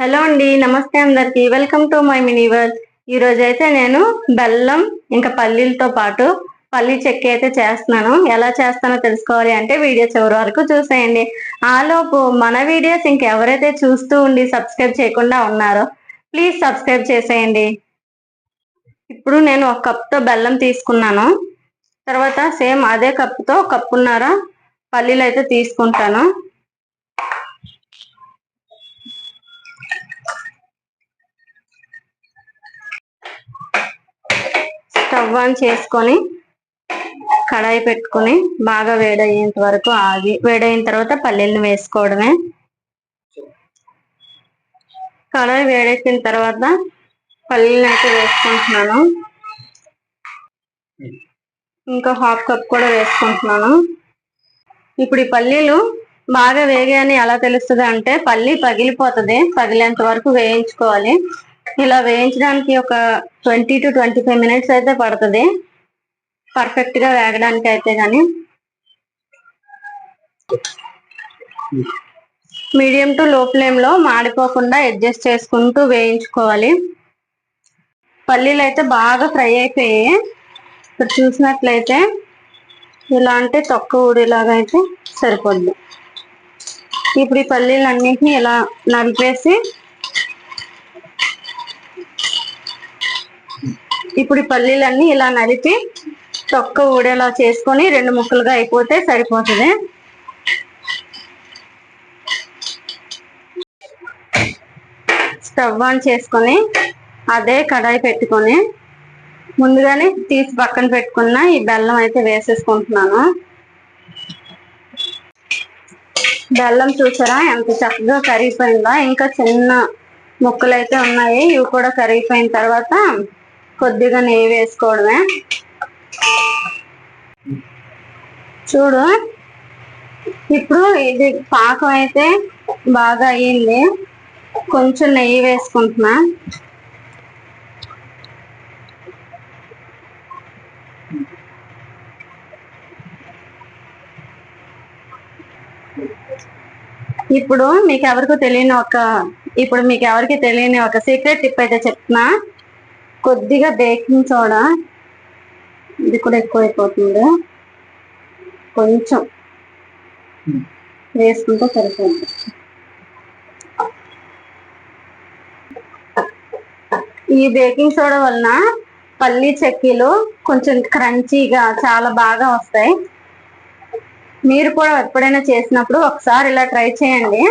Hello అండి నమస్తే అందరికి. Welcome to my mini world ఈ రోజు అయితే నేను బెల్లం ఇంకా పల్లీలతో పాటు పల్లి చెక్కి అయితే చేస్తున్నాను. ఎలా చేస్తానో తెలుసుకోవాలి అంటే వీడియో చివరి వరకు చూసేయండి. ఆలోపు మన వీడియోస్ ఇంకెవరైతే చూస్తూ ఉండి సబ్స్క్రైబ్ చేయకుండా ఉన్నారో ప్లీజ్ సబ్స్క్రైబ్ చేసేయండి. ఇప్పుడు నేను ఒక కప్తో బెల్లం తీసుకున్నాను. తర్వాత సేమ్ అదే కప్తో కప్పున్నర పల్లీలు అయితే తీసుకుంటాను. స్టవ్ ఆన్ చేసుకొని కడాయి పెట్టుకొని బాగా వేడయ్యేంత వరకు ఆగి వేడైన తర్వాత పల్లీలను వేసుకోవడమే. కడాయి వేడెక్కిన తర్వాత పల్లీలను అయితే వేసుకుంటున్నాను. ఇంకా హాఫ్ కప్ కూడా వేసుకుంటున్నాను. ఇప్పుడు ఈ పల్లీలు బాగా వేగాయని ఎలా తెలుస్తుంది అంటే పల్లీ పగిలిపోతుంది పగిలేంత వరకు వేయించుకోవాలి. ఇలా వేయించడానికి ఒక twenty to twenty five minutes అయితే పడుతుంది. పర్ఫెక్ట్గా వేగడానికి అయితే కానీ మీడియం టు లో ఫ్లేమ్లో మాడిపోకుండా అడ్జస్ట్ చేసుకుంటూ వేయించుకోవాలి. పల్లీలు అయితే బాగా ఫ్రై అయిపోయాయి. ఇప్పుడు చూసినట్లయితే ఇలా అంటే తొక్క ఊడేలాగా అయితే సరిపోద్ది. ఇప్పుడు ఈ పల్లీలన్నింటినీ ఇలా నలిపేసి ఇప్పుడు ఈ పల్లీలన్నీ ఇలా నలిపి తొక్క ఊడేలా చేసుకొని రెండు ముక్కలుగా అయిపోతే సరిపోతుంది. స్టవ్ ఆన్ చేసుకొని అదే కడాయి పెట్టుకొని ముందుగానే తీసి పక్కన పెట్టుకున్న ఈ బెల్లం అయితే వేసేసుకుంటున్నాను. బెల్లం చూసారా ఎంత చక్కగా కరిగిపోయిందో? ఇంకా చిన్న ముక్కలు అయితే ఉన్నాయి. ఇవి కూడా కరిగిపోయిన తర్వాత కొద్దిగా నెయ్యి వేసుకోవడమే. చూడు. ఇప్పుడు ఇది పాకం అయితే బాగా అయ్యింది. కొంచెం నెయ్యి వేసుకుంటున్నా. ఇప్పుడు మీకు ఎవరికి తెలియని ఒక ఇప్పుడు మీకు ఎవరికి తెలియని ఒక సీక్రెట్ టిప్ అయితే చెప్తున్నా. కొద్దిగా బేకింగ్ సోడా. ఇది కూడా ఎక్కువైపోతుంది. కొంచెం వేసుకుంటే సరిపోతుంది. ఈ బేకింగ్ సోడా వలన పల్లి చెక్కీలు కొంచెం క్రంచీగా చాలా బాగా వస్తాయి. మీరు కూడా ఎప్పుడైనా చేసినప్పుడు ఒకసారి ఇలా ట్రై చేయండి.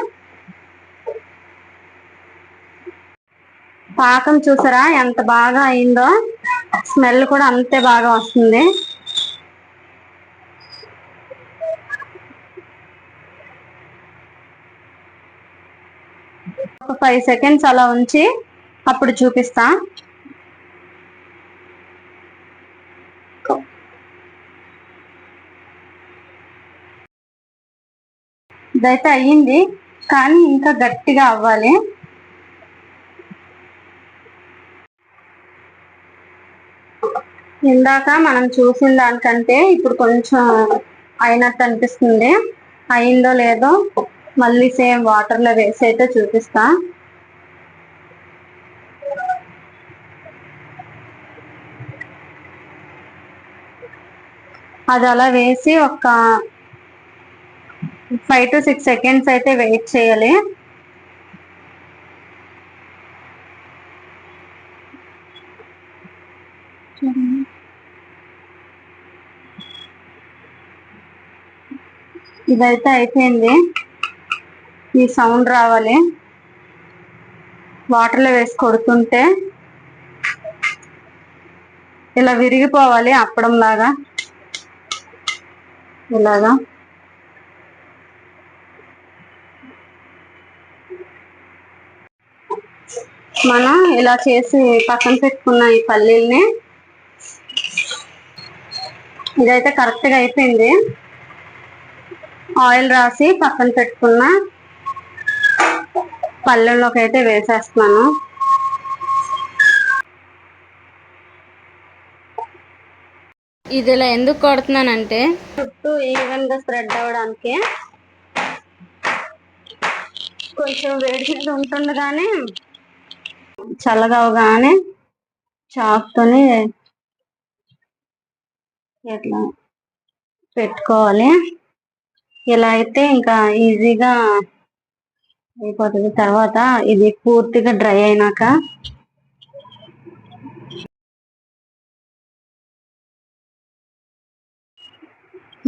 పాకం చూసారా? ఎంత బాగా అయిందో? స్మెల్ కూడా అంతే బాగా వస్తుంది. ఒక ఫైవ్ సెకండ్స్ అలా ఉంచి అప్పుడు చూపిస్తా. ఇదైతే అయ్యింది కానీ ఇంకా గట్టిగా అవ్వాలి. ఇందాక మనం చూసిన దానికంటే ఇప్పుడు కొంచెం అయినట్టు అనిపిస్తుంది. అయిందో లేదో మళ్ళీ సేమ్ వాటర్లో వేసి అయితే చూపిస్తా. అది అలా వేసి ఒక ఫైవ్ టు సిక్స్ సెకండ్స్ అయితే వెయిట్ చేయాలి. ఇదైతే అయిపోయింది. ఈ సౌండ్ రావాలి. వాటర్లో వేసి కొడుతుంటే ఇలా విరిగిపోవాలి అప్పడం లాగా. ఇలాగా. మనం ఇలా చేసి పక్కన పెట్టుకున్న ఈ పల్లీల్ని ఇదైతే కరెక్ట్గా అయిపోయింది. ఆయిల్ రాసి పక్కన పెట్టుకున్న పల్లెల్లోకి అయితే వేసేస్తున్నాను. ఇది ఇలా ఎందుకు కొడుతున్నానంటే చుట్టూ ఈవెన్గా స్ప్రెడ్ అవడానికి కొంచెం వేడి మీద ఉంటుండగానే చల్లగా అవగానే చాకుతోని ఇట్లా పెట్టుకోవాలి. ఇలా అయితే ఇంకా ఈజీగా అయిపోతుంది. తర్వాత ఇది పూర్తిగా డ్రై అయినాక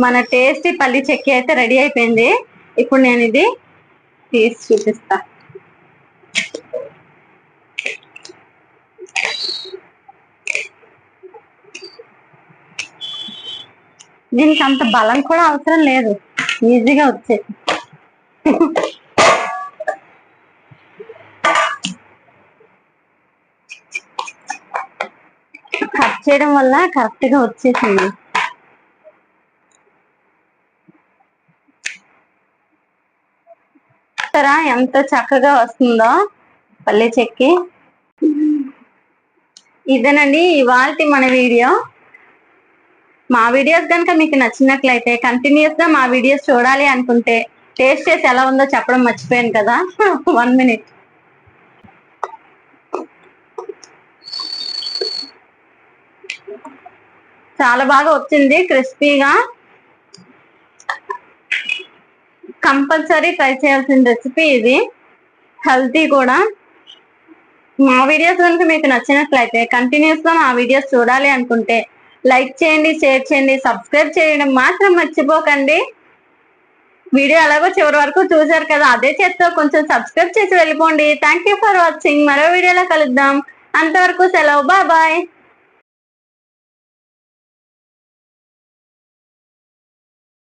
మన టేస్టీ పల్లి చెక్కి అయితే రెడీ అయిపోయింది. ఇప్పుడు నేను ఇది తీసి చూపిస్తా. దీనికి అంత బలం కూడా అవసరం లేదు. ఈజీగా వచ్చాయి కట్ చేయడం వల్ల కరెక్ట్గా వచ్చేసింది చూస్తారా ఎంత చక్కగా వస్తుందో పల్లె చెక్కి. ఇదేనండి ఇవాళ మన వీడియో. మా వీడియోస్ కనుక మీకు నచ్చినట్లయితే కంటిన్యూస్గా మా వీడియోస్ చూడాలి అనుకుంటే టేస్ట్ చేసి ఎలా ఉందో చెప్పడం మర్చిపోయాను కదా. వన్ మినిట్ చాలా బాగా వచ్చింది క్రిస్పీగా కంపల్సరీ ట్రై చేయాల్సిన రెసిపీ ఇది. హెల్తీ కూడా. మా వీడియోస్ కనుక మీకు నచ్చినట్లయితే కంటిన్యూస్గా మా వీడియోస్ చూడాలి అనుకుంటే లైక్ చేయండి షేర్ చేయండి సబ్స్క్రైబ్ చేయడం మాత్రం మర్చిపోకండి. వీడియో ఎలాగో చివరి వరకు చూసారు కదా అదే చేస్తూ కొంచెం సబ్స్క్రైబ్ చేసి వెళ్ళిపోండి. థ్యాంక్ యూ ఫర్ వాచింగ్ మరో వీడియోలో కలుద్దాం. అంతవరకు సెలవు. బాయ్